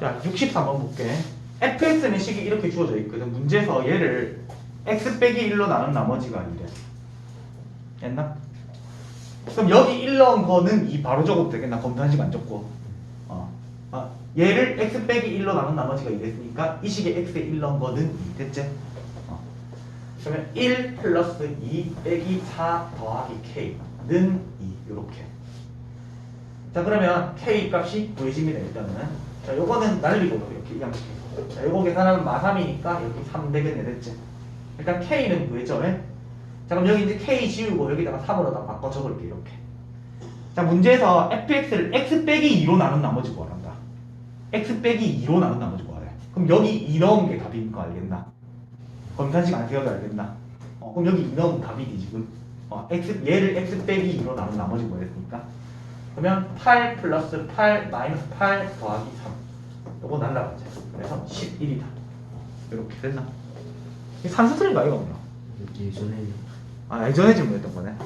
자, 63번 볼게. fx는 식이 이렇게 주어져 있거든. 문제에서 얘를 x 빼기 1로 나눈 나머지가 이래. 됐나? 그럼 여기 1 넣은 거는 이 바로 적어도 되겠나? 검사식 안 적고. 어. 아, 얘를 x 빼기 1로 나눈 나머지가 이랬으니까 이 식에 x에 1 넣은 거는 2 됐지? 어. 그러면 1 플러스 2 빼기 4 더하기 k는 2 요렇게. 자 그러면 k 값이 구해집니다 일단은 자 요거는 날리고 이렇게 이항 자 요거 계산하면 마3이니까 여기 300은 내렸지. 일단 k는 구했죠 예? 자 그럼 여기 이제 k 지우고 여기다가 3으로 다 바꿔 적을게 이렇게. 자 문제에서 fx를 x 빼기 2로 나눈 나머지 구하란다? x 빼기 2로 나눈 나머지 구하래? 그럼 여기 2 넣은 게 답인 거 알겠나? 검산식 안 세워도 알겠나? 어, 그럼 여기 2 넣으면 답이 지 지금. 어, x, 얘를 x 빼기 2로 나눈 나머지 구했으니까 그러면 8 플러스 8 마이너스 8 더하기 3 요거 날라가죠 그래서 11이다. 이렇게 됐나? 이게 산수틀인가 이거 뭐야? 예전에. 아 예전에 질문했던 거네. 아